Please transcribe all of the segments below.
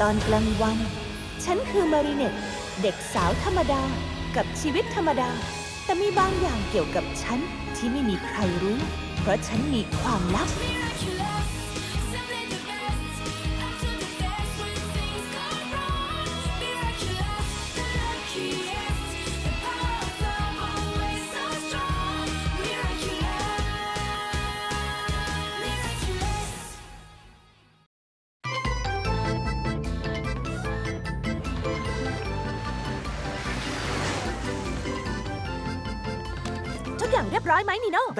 ตอนกลางวัน ฉันคือมาริเน็ตเด็กสาวธรรมดากับชีวิตธรรมดา แต่มีบางอย่างเกี่ยวกับฉันที่ไม่มีใครรู้ เพราะฉันมีความลับ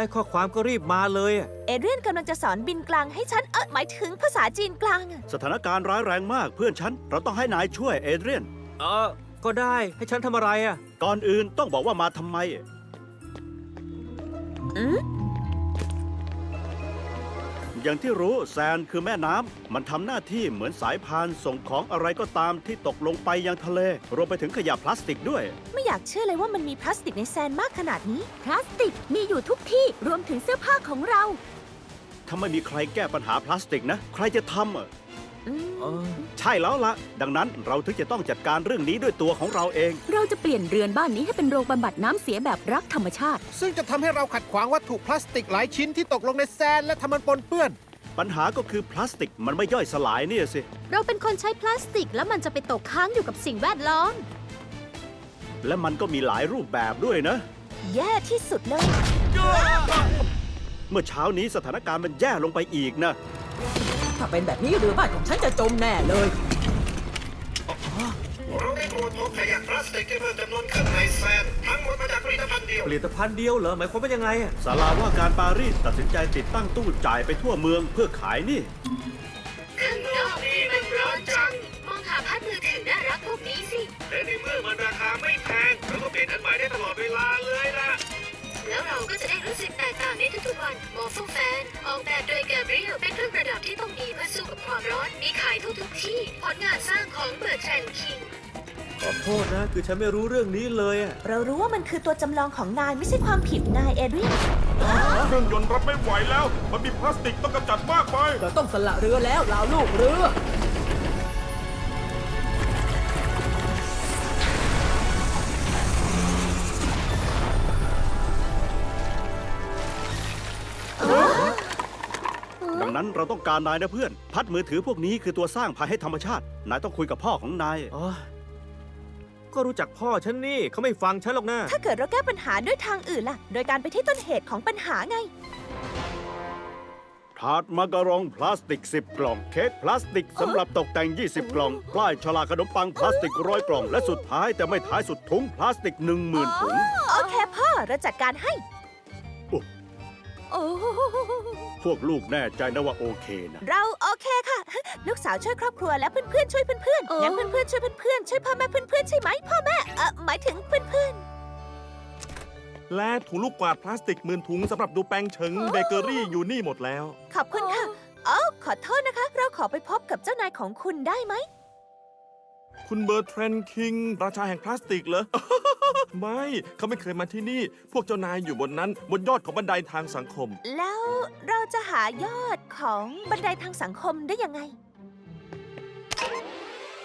ได้ข้อความก็รีบมาเลยอะเอเดรียนกำลังจะสอนบินกลางให้ฉันเออหมายถึงภาษาจีนกลางอะสถานการณ์ร้ายแรงมากเพื่อนฉัน เราต้องให้นายช่วยเอเดรียน เออก็ได้ให้ฉันทำอะไรอะก่อนอื่นต้องบอกว่ามาทำไม อืม อย่างที่รู้แซนคือแม่น้ำมันทำหน้าที่เหมือนสายพานส่งของอะไรก็ตามที่ตกลงไปยังทะเล รวมไปถึงขยะพลาสติกด้วย ไม่อยากเชื่อเลยว่ามันมีพลาสติกในแซนมากขนาดนี้ พลาสติกมีอยู่ทุกที่รวมถึงเสื้อผ้าของเรา ถ้าไม่มีใครแก้ปัญหาพลาสติกนะ ใครจะทำอะอืมเออ ใช่แล้วละดังนั้นเราถึงจะต้องจัดการเรื่องนี้ด้วยตัวของเราเอง เราจะเปลี่ยนเรือนบ้านนี้ให้เป็นโรงบำบัดน้ำเสียแบบรักธรรมชาติ ซึ่งจะทำให้เราขัดขวางวัตถุพลาสติกหลายชิ้นที่ตกลงในแซนและทำมันปนเปื้อน ปัญหาก็คือพลาสติกมันไม่ย่อยสลายเนี่ยสิ เราเป็นคนใช้พลาสติกแล้วมันจะไปตกค้างอยู่กับสิ่งแวดล้อม และมันก็มีหลายรูปแบบด้วยนะ แย่ที่สุดเลย เมื่อเช้านี้สถานการณ์มันแย่ลงไปอีกนะ ถ้าเป็นแบบนี้เรือบ้านของฉันจะจมแน่เลย เราได้ตรวจพบขยะพลาสติกที่เพิ่มจำนวนขึ้นในแซนทั้งหมดมาจากผลิตภัณฑ์เดียวผลิตภัณฑ์เดียวเหรอ หมายความว่ายังไงอะศาลาว่าการปารีสตัดสินใจติดตั้งตู้จ่ายไปทั่วเมืองเพื่อขายนี่ ข้างนอกนี้มันร้อนจัง ลงานสร้างของเบิร์ดแทนคิง ขอโทษนะ คือฉันไม่รู้เรื่องนี้เลยอะเรารู้ว่ามันคือตัวจำลองของนายไม่ใช่ความผิดนายเอเดรียนเครื่องยนต์รับไม่ไหวแล้ว มันมีพลาสติกต้องกำจัดมากไป เราต้องสละเรือแล้วลาวลูกเรือ ต้องการนายนะเพื่อน พัดมือถือพวกนี้คือตัวสร้างภัยให้ธรรมชาติ นายต้องคุยกับพ่อของนาย อ๋อก็รู้จักพ่อฉันนี่เขาไม่ฟังฉันหรอกนะ ถ้าเกิดเราแก้ปัญหาด้วยทางอื่นล่ะ โดยการไปที่ต้นเหตุของปัญหาไง ถาดมาการองพลาสติก 10 กล่อง เค้กพลาสติกสำหรับตกแต่ง 20 กล่องปลายฉลากขนมปังพลาสติกร้อยกล่อง และสุดท้ายแต่ไม่ท้ายสุดถุงพลาสติก 10,000ถุง โอเคพ่อเราจัดการให้โอ้ โอ้พวกลูกแน่ใจนะว่าโอเคนะ เราโอเคค่ะ ลูกสาวช่วยครอบครัวและเพื่อนๆช่วยเพื่อนโอ้ๆงั้นเพื่อนๆช่วยเพื่อนๆช่วยพ่อแม่เพื่อนๆใช่ไหมพ่อแม่เออหมายถึงเพื่อนและถุงลูกกวาดพลาสติกหมื่นถุงสำหรับดูแปงเฉิงเบเกอรี่อยู่นี่หมดแล้วๆขอบคุณค่ะอ๋อขอโทษนะคะ เราขอไปพบกับเจ้านายของคุณได้ไหม คุณเบอร์เทรนคิง ราชาแห่งพลาสติกเหรอ ไม่เขาไม่เคยมาที่นี่ พวกเจ้านายอยู่บนนั้น บนยอดของบันไดทางสังคม แล้วเราจะหายอดของบันไดทางสังคมได้ยังไง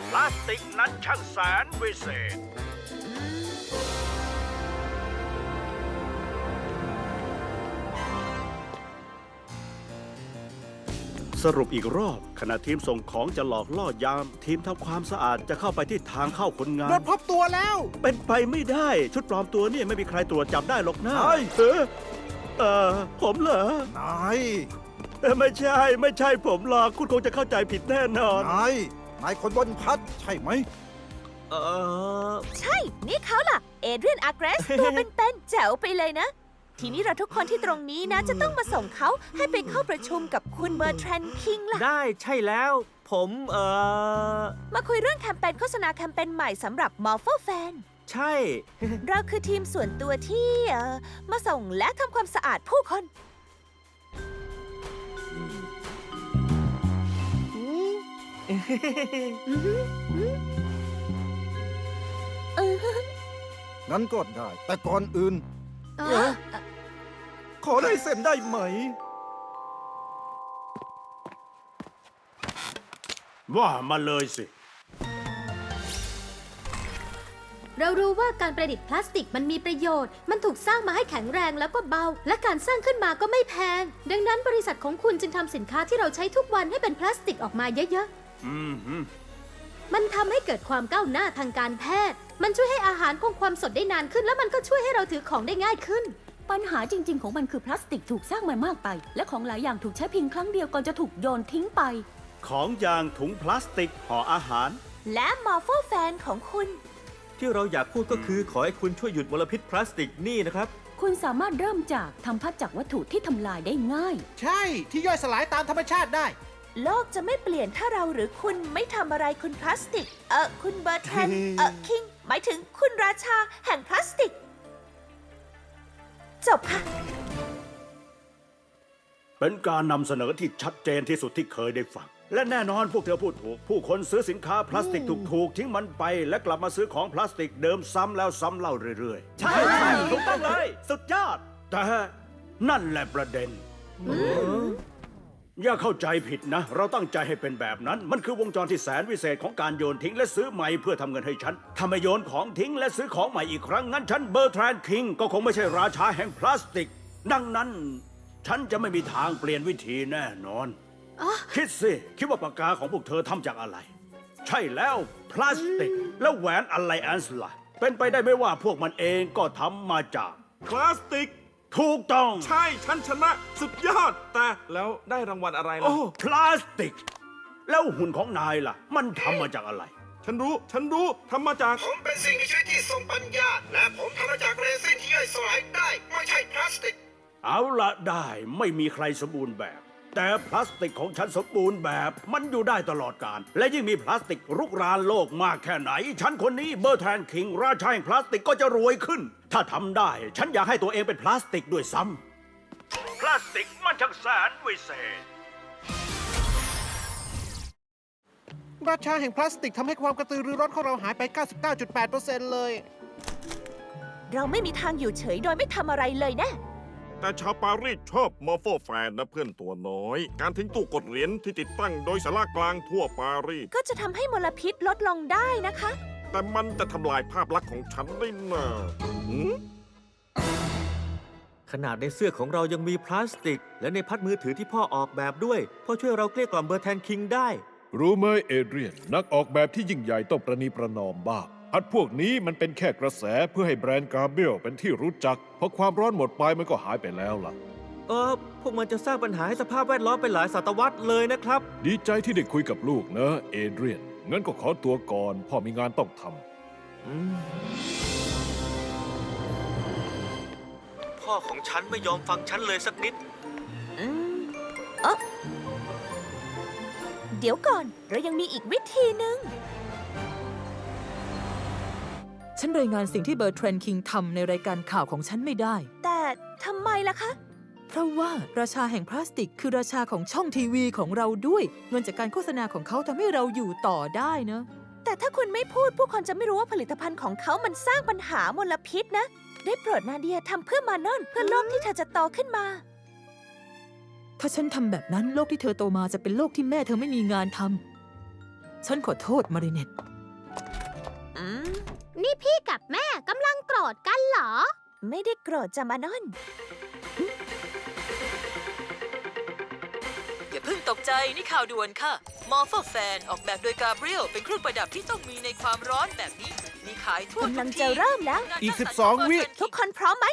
พลาสติกนั้นช่างแสนวิเศษ สรุปอีกรอบ ขณะทีมส่งของจะหลอกล่อยาม ทีมทำความสะอาดจะเข้าไปที่ทางเข้าคนงาโดนนพบตัวแล้ว เป็นไปไม่ได้ ชุดปลอมตัวเนี่ยไม่มีใครตรวจจับได้หรอกนะเฮ้ย เออเออผมเหรอนายเออไม่ใช่ ไม่ใช่ผมหรอกคุณคงจะเข้าใจผิดแน่นอน นายนายคนบนพัดใช่ไหม เออ ใช่ นี่เขาล่ะ เอเดรียนอาร์เกรส ตัวเป็นๆแจ๋วไปเลยนะ ทีนี้เราทุกคนที่ตรงนี้นะ จะต้องมาส่งเขาให้ไปเข้าประชุมกับคุณเบอร์แทรนคิงล่ะ ได้ใช่แล้ว ผมเออมาคุยเรื่องแคมเปญโฆษณาแคมเปญใหม่สำหรับมอลฟแฟน ใช่ เราคือทีมส่วนตัวที่เอ่อมาส่งและทำความสะอาดผู้คน งั้นก็ได้ แต่ก่อนอื่น ขอได้เซ็นได้ไหม ว่ามาเลยสิ เรารู้ว่าการประดิษฐ์พลาสติกมันมีประโยชน์ มันถูกสร้างมาให้แข็งแรงแล้วก็เบา และการสร้างขึ้นมาก็ไม่แพง ดังนั้นบริษัทของคุณจึงทำสินค้าที่เราใช้ทุกวันให้เป็นพลาสติกออกมาเยอะอืมฮึๆ มันทำให้เกิดความก้าวหน้าทางการแพทย์ มันช่วยให้อาหารคงความสดได้นานขึ้น แล้วมันก็ช่วยให้เราถือของได้ง่ายขึ้น ปัญหาจริง ๆ ของมันคือพลาสติกถูกสร้างมามากไป และของหลายอย่างถูกใช้เพียงครั้งเดียวก่อนจะถูกโยนทิ้งไป ของอย่างถุงพลาสติกห่ออาหาร และมอร์โฟแฟนของคุณ ที่เราอยากพูดก็คือขอให้คุณช่วยหยุดมลพิษพลาสติกนี่นะครับ คุณสามารถเริ่มจากทำพัดจากวัตถุที่ทำลายได้ง่าย ใช่ที่ย่อยสลายตามธรรมชาติได้ โลกจะไม่เปลี่ยนถ้าเราหรือคุณไม่ทำอะไรคุณพลาสติก เออคุณเบอร์แทน เออคิง หมายถึงคุณราชาแห่งพลาสติก จบค่ะ เป็นการนำเสนอที่ชัดเจนที่สุดที่เคยได้ฟัง และแน่นอนพวกเธอพูดถูก ผู้คนซื้อสินค้าพลาสติกถูกๆทิ้งมันไป และกลับมาซื้อของพลาสติกเดิมซ้ำแล้วซ้ำเล่าเรื่อยๆ ใช่ใช่ถูกต้องเลย สุดยอด แต่นั่นแหละประเด็น อย่าเข้าใจผิดนะ เราตั้งใจให้เป็นแบบนั้น มันคือวงจรที่แสนวิเศษของการโยนทิ้งและซื้อใหม่เพื่อทำเงินให้ฉันถ้าไม่โยนของทิ้งและซื้อของใหม่อีกครั้งงั้นฉันเบอร์แทรนคิงก็คงไม่ใช่ราชาแห่งพลาสติก ดังนั้น ฉันจะไม่มีทางเปลี่ยนวิธีแน่นอน คิดสิคิดว่าปากกาของพวกเธอทำจากอะไร ใช่แล้วพลาสติก แล้วแหวนอะไรแอนส์ล่ะเป็นไปได้ไหมว่าพวกมันเองก็ทำมาจากพลาสติก ถูกต้อง ใช่ฉันชนะ สุดยอด แต่แล้วได้รางวัลอะไรล่ะ โอ้ พลาสติก แล้วหุ่นของนายล่ะ มันทำมาจากอะไร ฉันรู้ ฉันรู้ทำมาจาก ผมเป็นสิ่งมีชีวิตที่ทรงปัญญา และผมทำมาจากเรซินที่ย่อยสลายได้ ไม่ใช่พลาสติก เอาละได้ไม่มีใครสมบูรณ์แบบ แต่พลาสติกของฉันสมบูรณ์แบบมันอยู่ได้ตลอดกาลและยิ่งมีพลาสติกรุกรานโลกมากแค่ไหน ฉันคนนี้เบอร์แทนคิง ราชาแห่งพลาสติกก็จะรวยขึ้น ถ้าทำได้ ฉันอยากให้ตัวเองเป็นพลาสติกด้วยซ้ำพลาสติกมันช่างแสนวิเศษ ราชาแห่งพลาสติกทำให้ความกระตือรือร้นของเราหายไป 99.8%เลย เราไม่มีทางอยู่เฉยโดยไม่ทำอะไรเลยแนะ แต่ชาวปารีสชอบมอร์โฟแฟนนะเพื่อนตัวน้อย การทิ้งตู้กดเหรียญที่ติดตั้งโดยสารากลางทั่วปารีส ก็จะทำให้มลพิษลดลงได้นะคะ แต่มันจะทำลายภาพลักษณ์ของฉันได้นะหืมขนาดในเสื้อของเรายังมีพลาสติก และในพัดมือถือที่พ่อออกแบบด้วย พ่อช่วยเราเกลี้ยกล่อมเบอร์แทนคิงได้ รู้ไหมเอเดรียน นักออกแบบที่ยิ่งใหญ่ต้องประนีประนอมบ้าง พัดพวกนี้มันเป็นแค่กระแสเพื่อให้แบรนด์กาเบรียลเป็นที่รู้จักพอความร้อนหมดไปมันก็หายไปแล้วล่ะ เออ พวกมันจะสร้างปัญหาให้สภาพแวดล้อมไปหลายศตวรรษเลยนะครับ ดีใจที่ได้คุยกับลูกนะ เอเดรียน งั้นก็ขอตัวก่อน พ่อมีงานต้องทำอืมพ่อของฉันไม่ยอมฟังฉันเลยสักนิด อืมเออเดี๋ยวก่อน เรายังมีอีกวิธีหนึ่ง ฉันรายงานสิ่งที่เบอร์เทรนคิงทำในรายการข่าวของฉันไม่ได้ แต่ทำไมล่ะคะ เพราะว่าราชาแห่งพลาสติก คือราชาของช่องทีวีของเราด้วย เงินจากการโฆษณาของเขาทำให้เราอยู่ต่อได้นะ แต่ถ้าคุณไม่พูดผู้คนจะไม่รู้ว่าผลิตภัณฑ์ของเขามันสร้างปัญหามลพิษนะ ได้โปรดนาเดียทำเพื่อมานอนเพื่อโลกที่เธอจะโตขึ้นมา ถ้าฉันทำแบบนั้นโลกที่เธอโตมาจะเป็นโลกที่แม่เธอไม่มีงานทำฉันขอโทษมาริเนตอืม นี่พี่กับแม่กำลังโกรธกันเหรอ ไม่ได้โกรธจะมานอน อย่าเพิ่งตกใจนี่ข่าวด่วนค่ะมอร์ฟแฟนออกแบบโดยกาเบรียลเป็นเครื่องประดับที่ต้องมีในความร้อนแบบนี้ มีขายทั่วกำลังทุจะเริ่มแล้ว อีก 12 วิทุกคนพร้อมไหม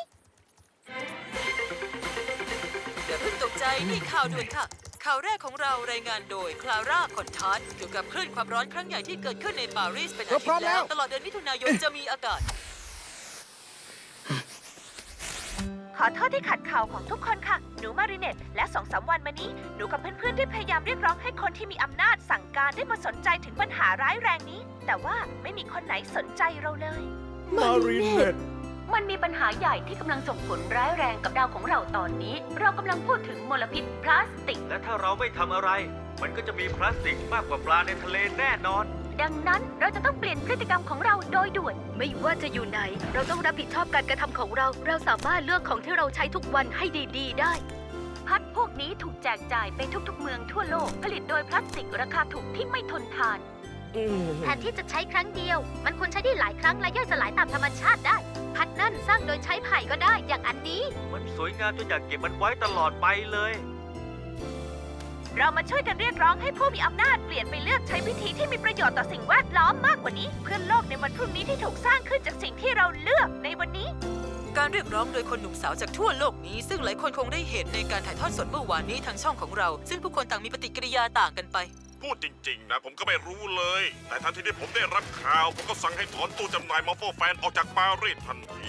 อย่าเพิ่งตกใจนี่ข่าวด่วนค่ะ ข่าวแรกของเรารายงานโดยคลาร่าคอนทัสเกี่ยวกับคลื่นความร้อนครั้งใหญ่ที่เกิดขึ้นในปารีสเป็นอาทิตพร้อมย์แล้แล้ววตลอดเดือนมิถุนายนจะมีอากาศ ขอโทษที่ขัดข่าวของทุกคนค่ะ หนูมาริเนตและสองสามวันมานี้ หนูกับเพื่อนๆได้พยายามเรียกร้องให้คนที่มีอำนาจสั่งการได้มาสนใจถึงปัญหาร้ายแรงนี้ แต่ว่าไม่มีคนไหนสนใจเราเลย มาริเนต มันมีปัญหาใหญ่ที่กำลังส่งผลร้ายแรงกับดาวของเราตอนนี้ เรากำลังพูดถึงมลพิษพลาสติก และถ้าเราไม่ทำอะไร มันก็จะมีพลาสติกมากกว่าปลาในทะเลแน่นอน ดังนั้นเราจะต้องเปลี่ยนพฤติกรรมของเราโดยด่วน ไม่ว่าจะอยู่ไหน เราต้องรับผิดชอบการกระทำของเรา เราสามารถเลือกของที่เราใช้ทุกวันให้ดีๆ ได้ พัดพวกนี้ถูกแจกจ่ายไปทุกๆ เมืองทั่วโลก ผลิตโดยพลาสติกราคาถูกที่ไม่ทนทาน แทนที่จะใช้ครั้งเดียว มันควรใช้ได้หลายครั้งและย่อยสลายตามธรรมชาติได้ พัดนั่นสร้างโดยใช้ไผ่ก็ได้อย่างอันนี้ มันสวยงามจนอยากเก็บมันไว้ตลอดไปเลย เรามาช่วยกันเรียกร้องให้ผู้มีอำนาจเปลี่ยนไปเลือกใช้วิธีที่มีประโยชน์ต่อสิ่งแวดล้อมมากกว่านี้ เพื่อโลกในวันพรุ่งนี้ที่ถูกสร้างขึ้นจากสิ่งที่เราเลือกในวันนี้ การเรียกร้องโดยคนหนุ่มสาวจากทั่วโลกนี้ ซึ่งหลายคนคงได้เห็นในการถ่ายทอดสดเมื่อวานนี้ทางช่องของเรา ซึ่งผู้คนต่างมีปฏิกิริยาต่างกันไป พูดจริงๆนะ ผมก็ไม่รู้เลย แต่ทันทีที่ผมได้รับข่าว ผมก็สั่งให้ถอนตู้จำหน่ายมอฟโฟแฟนออกจากปารีสทันที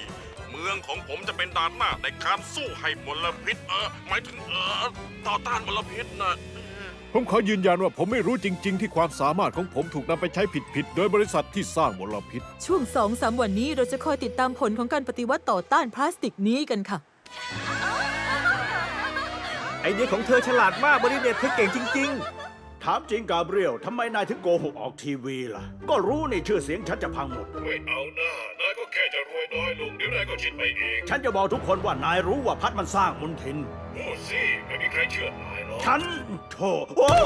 เมืองของผมจะเป็นด่านหน้าในการสู้ให้มลพิษ เออหมายถึงเออต่อต้านมลพิษนะผมขอยืนยันว่าผมไม่รู้จริง ๆ ที่ความสามารถของผมถูกนำไปใช้ผิดๆโดยบริษัทที่สร้างมลพิษ ช่วงสองสามวันนี้เราจะคอยติดตามผลของการปฏิวัติต่อต้านพลาสติกนี้กันค่ะ ไอเดียของเธอฉลาดมากบริเนตเธอเก่งจริง ถามจริงกาเบรียลทำไมนายถึงโกหกออกทีวีล่ะ ก็รู้นี่ชื่อเสียงฉันจะพังหมด ไม่เอาหน้านายก็แค่จะรวยน้อยลงเดี๋ยวนายก็ชินไปเองฉันจะบอกทุกคนว่านายรู้ว่าพัดมันสร้างมลทิน พูดสิไม่มีใครเชื่อนายหรอกฉันโถโอ้ย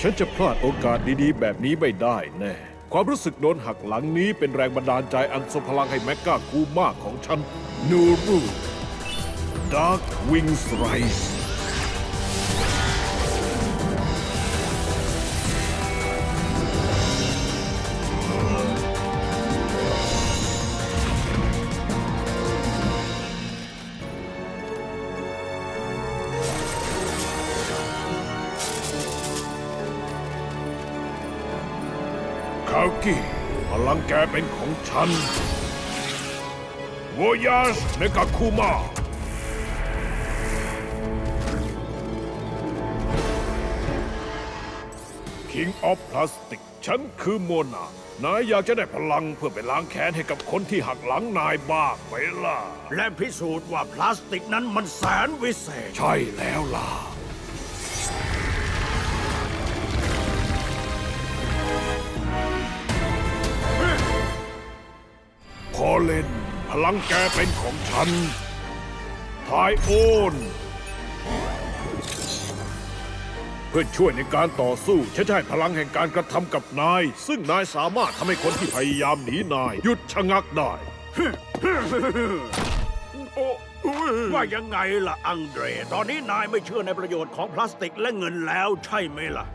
ฉันจะพลาดโอกาสดีๆ แบบนี้ไม่ได้แน่ ความรู้สึกโดนหักหลังนี้เป็นแรงบันดาลใจอันทรงพลังให้แมกกาคูมากของฉันนูรูดาร์กวิงส์ไรส์ คากิพลังแกเป็นของฉันโวยาสเมกาคูมา King of Plastic ฉันคือโมนา นายอยากจะได้พลังเพื่อไปล้างแค้นให้กับคนที่หักหลังนายบ้างไหมล่ะ และพิสูจน์ว่าพลาสติกนั้นมันแสนวิเศษ ใช่แล้วล่ะ อเล่น พลังแกเป็นของฉันทายโอน เพื่อช่วยในการต่อสู้ฉันจะให้พลังแห่งการกระทำกับนาย ซึ่งนายสามารถทำให้คนที่พยายามหนีนาย หยุดชะงักได้ โอ้ว่ายังไงล่ะอังเดร ตอนนี้นายไม่เชื่อในประโยชน์ของพลาสติกและเงินแล้วใช่ไหมล่ะ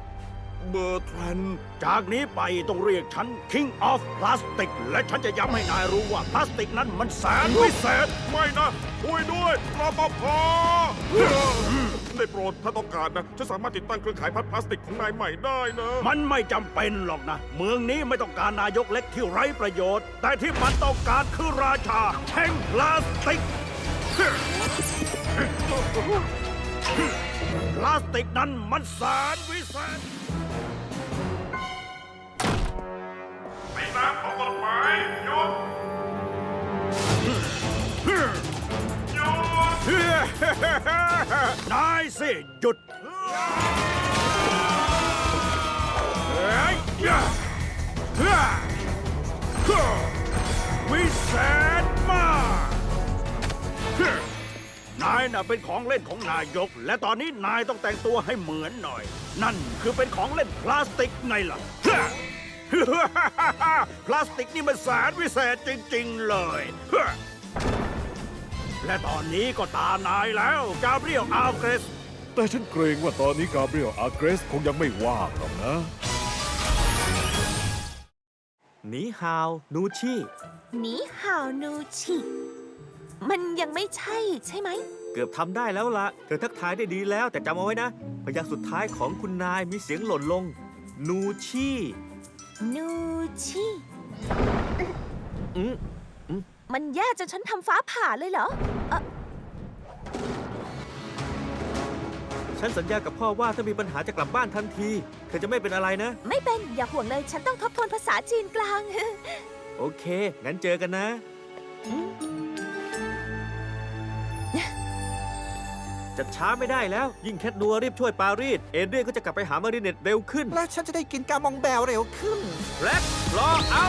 เบอร์แทรนจากนี้ไปต้องเรียกฉัน King of Plastic และฉันจะย้ำให้นายรู้ว่าพลาสติกนั้นมันแสนวิเศษ ไม่นะ ช่วยด้วยรปภได้โปรดถ้าต้องการนะฉันสามารถติดตั้งเครื่องขายพัดพลาสติกของนายใหม่ได้นะ มันไม่จำเป็นหรอกนะ เมืองนี้ไม่ต้องการนายกเล็กที่ไร้ประโยชน์ แต่ที่มันต้องการคือราชาแห่งพลาสติก พลาสติกนั้นมันแสนวิเศษ ไม่ตามของกฎหมายหยุดหยุดนายสิหยุดวิเศษมากนายน่ะเป็นของเล่นของนายก และตอนนี้นายต้องแต่งตัวให้เหมือนหน่อย นั่นคือเป็นของเล่นพลาสติกไงล่ะ พลาสติกนี่มันแสนวิเศษจริง ๆ เลยเฮ้ยและตอนนี้ก็ตานายแล้วกาเบรียลอัลเกรส แต่ฉันเกรงว่าตอนนี้กาเบรียลอาร์เกรสคงยังไม่ว่างหรอกนะๆหนีฮาวนูชี่หนีห่าวนูชิมันยังไม่ใช่ใช่ไหม เกือบทำได้แล้วละเธอทักทายได้ดีแล้วแต่จำเอาไว้นะ พยางค์สุดท้ายของคุณนายมีเสียงหล่นลง นูชี่ นูชิอืมมันแย่จนฉันทำฟ้าผ่าเลยเหรอเอ่อฉันสัญญากับพ่อว่าถ้ามีปัญหาจะกลับบ้านทันที เธอจะไม่เป็นอะไรนะ ไม่เป็นอย่าห่วงเลย ฉันต้องทบทวนภาษาจีนกลาง โอเค งั้นเจอกันนะ จะช้าไม่ได้แล้ว ยิ่งแคทนัวรีบช่วยปารีส เอเดียนก็จะกลับไปหามารีเนตเร็วขึ้นและฉันจะได้กินกามองแบลเร็วขึ้น แร็ครอเอา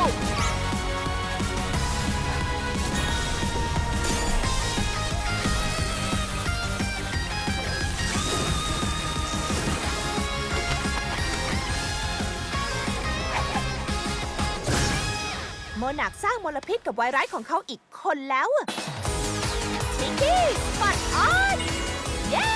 โมนาคสร้างมลพิษกับไวรัสของเขาอีกคนแล้วอะนิกกี้ปัดออน เย้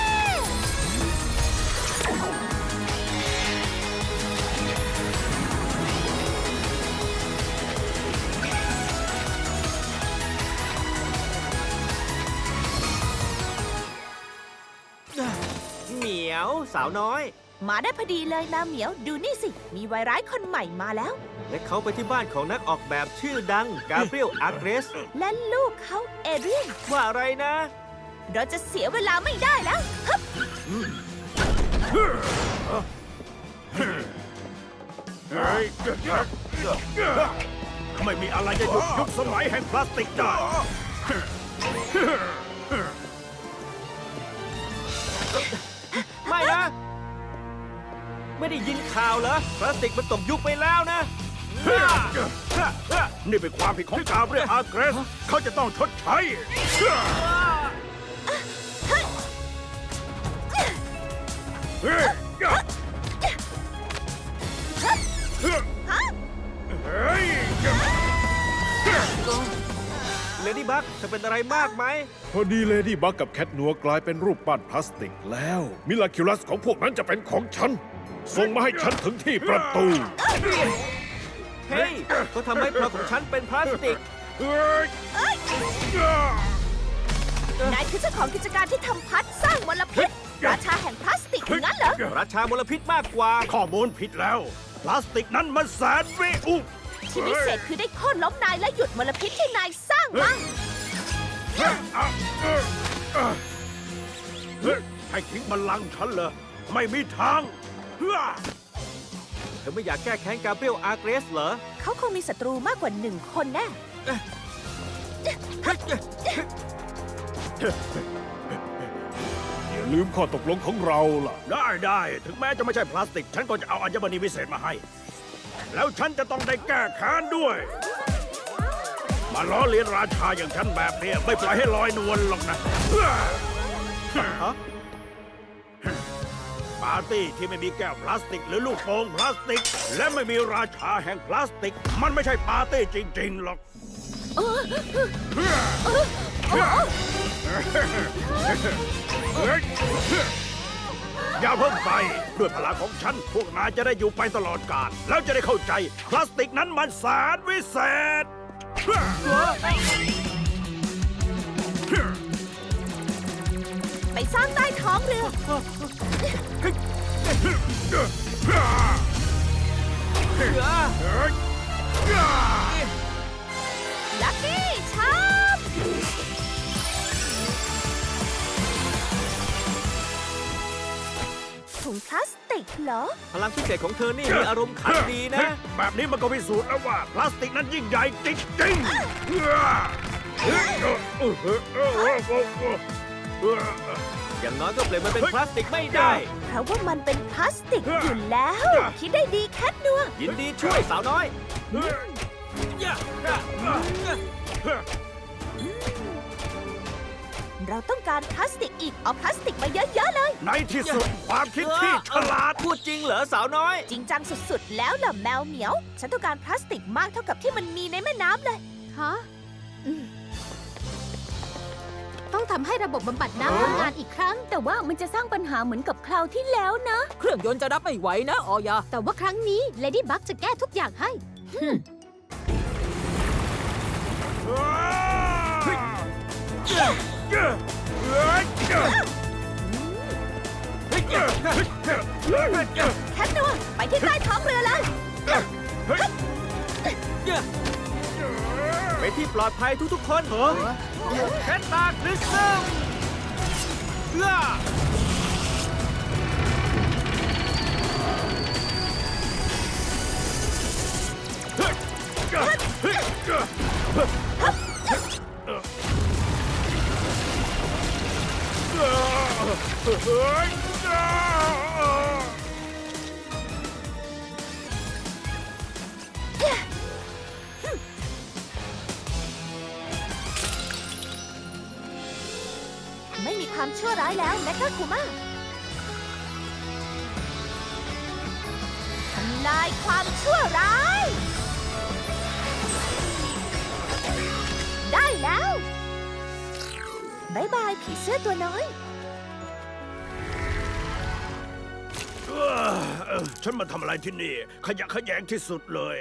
เหมียวสาวน้อย มาได้พอดีเลยนะเหมียวดูนี่สิ มีไวรัสคนใหม่มาแล้ว และเขาไปที่บ้านของนักออกแบบชื่อดังกาเบรียลอาร์เกรส และลูกเขาเอเรียนว่าอะไรนะ เราจะเสียเวลาไม่ได้แล้วฮึบไม่มีอะไรจะหยุดยุคสมัยแห่งพลาสติกได้ ไม่นะ ไม่ได้ยินข่าวเหรอ พลาสติกมันตกยุคไปแล้วนะ นี่เป็นความผิดของกาเบรียอาร์เกรส เขาจะต้องชดใช้ เลดี้บักจะเป็นอะไรมากไหม พอดีเลดี้บักกับแคทนัวกลายเป็นรูปปั้นพลาสติกแล้ว มิลาคิวลัสของพวกนั้นจะเป็นของฉัน ส่งมาให้ฉันถึงที่ประตู เฮ้ย ก็ทำให้เพลาของฉันเป็นพลาสติก นายคือเจ้าของกิจการที่ทำพัดสร้างมลพิษ ราชาแห่งพลาสติกอย่างนั้นเหรอ ราชามลพิษมากกว่า ข้อมูลผิดแล้ว พลาสติกนั้นมันแสนวิอุที่พิเศษคือได้โค่นล้มนายและหยุดมลพิษที่นายสร้างมาให้ทิ้งบัลลังก์ฉันเหรอ ไม่มีทางเธอไม่อยากแก้แค้นกาเบรียลอาร์เกรสเหรอ เขาคงมีศัตรูมากกว่าหนึ่งคนแน่ อย่าลืมข้อตกลงของเราล่ะ ได้ได้ถึงแม้จะไม่ใช่พลาสติก ฉันก็จะเอาอัญมณีวิเศษมาให้ แล้วฉันจะต้องได้แก้แค้นด้วย มาล้อเลียนราชาอย่างฉันแบบนี้ไม่ปล่อยให้ลอยนวลหรอกนะปาร์ตี้ที่ไม่มีแก้วพลาสติก หรือลูกโป่งพลาสติก และไม่มีราชาแห่งพลาสติก มันไม่ใช่ปาร์ตี้จริง ๆ หรอก อย่าเพิ่งไป ด้วยพลังของฉัน พวกนายจะได้อยู่ไปตลอดกาลแล้วจะได้เข้าใจ พลาสติกนั้นมันแสนวิเศษ ไปสร้างใต้ท้องเรือ ลังพิเศษของเธอนี่มีอารมณ์ขันดีนะ แบบนี้มันก็พิสูจน์แล้วว่า พลาสติกนั้นยิ่งใหญ่จริงๆอย่างน้อยก็เปลี่ยนมันเป็นพลาสติกไม่ได้ เพราะว่ามันเป็นพลาสติกอยู่แล้ว คิดได้ดีแคทนัวยินดีช่วยสาวน้อย เราต้องการพลาสติกอีก เอาพลาสติกมาเยอะๆเลย ในที่สุดความคิดที่ฉลาด พูดจริงเหรอสาวน้อย จริงจังสุดๆ แล้วล่ะแมวเหมียว ฉันต้องการพลาสติกมากเท่ากับที่มันมีในแม่น้ำเลย ฮะอืมต้องทำให้ระบบบำบัดน้ำทำงานอีกครั้ง แต่ว่ามันจะสร้างปัญหาเหมือนกับคราวที่แล้วนะ เครื่องยนต์จะรับไม่ไหวนะออยา แต่ว่าครั้งนี้เลดี้บักจะแก้ทุกอย่างให้ แคทนัวไปที่ใต้ท้องเรือเลยไปที่ปลอดภัยทุกๆ คนแคทตาคริสซึมเอื้อ ไม่มีความชั่วร้ายแล้วแมคคาคูมาทำลายความชั่วร้าย ผีเสื้อตัวน้อย เอ้อเอ้อฉันมาทำอะไรที่นี่ ขยะแขยงที่สุดเลย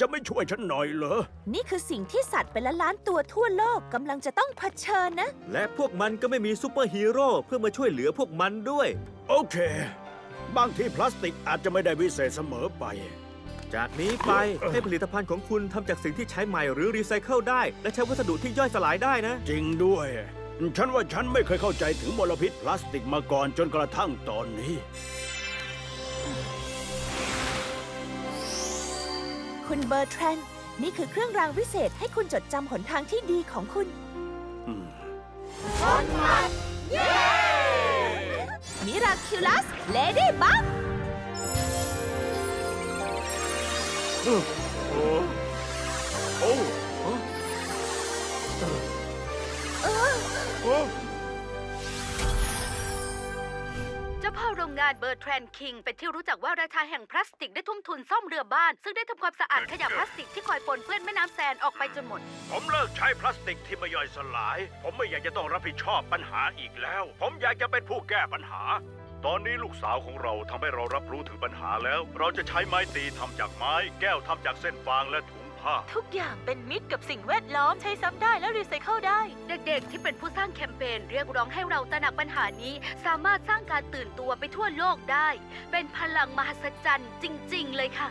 จะไม่ช่วยฉันหน่อยเหรอ นี่คือสิ่งที่สัตว์เป็นล้านล้านๆตัวทั่วโลกกำลังจะต้องเผชิญนะ และพวกมันก็ไม่มีซูเปอร์ฮีโร่เพื่อมาช่วยเหลือพวกมันด้วย โอเค บางทีพลาสติกอาจจะไม่ได้วิเศษเสมอไป จากนี้ไปให้ผลิตภัณฑ์ของคุณทำจากสิ่งที่ใช้ใหม่หรือรีไซเคิลได้ และใช้วัสดุที่ย่อยสลายได้นะ จริงด้วย ฉันว่าฉันไม่เคยเข้าใจถึงมลพิษพลาสติกมาก่อนจนกระทั่งตอนนี้ คุณเบอร์แทรนด์นี่คือเครื่องรางวิเศษให้คุณจดจำหนทางที่ดีของคุณอืมมิราคิลัส เลดี้บัฟโอ้โอ้โอ้ เจ้าพ่อโรงงานเบอร์แทรนคิง เป็นที่รู้จักว่าราชาแห่งพลาสติกได้ทุ่มทุนซ่อมเรือบ้าน ซึ่งได้ทำความสะอาดขยะพลาสติกที่คอยปนเปื้อนแม่น้ำแซนออกไปจนหมด ผมเลิกใช้พลาสติกที่ไม่ย่อยสลาย ผมไม่อยากจะต้องรับผิดชอบปัญหาอีกแล้ว ผมอยากจะเป็นผู้แก้ปัญหา ตอนนี้ลูกสาวของเราทำให้เรารับรู้ถึงปัญหาแล้ว เราจะใช้ไม้ตีทำจากไม้ แก้วทำจากเส้นฟางและถุง ผ้า ทุกอย่างเป็นมิตรกับสิ่งแวดล้อมใช้ซ้ำได้และรีไซเคิลได้ เด็กๆ ที่เป็นผู้สร้างแคมเปญเรียกร้องให้เราตระหนักปัญหานี้ สามารถสร้างการตื่นตัวไปทั่วโลกได้ เป็นพลังมหัศจรรย์จริง ๆ เลยค่ะ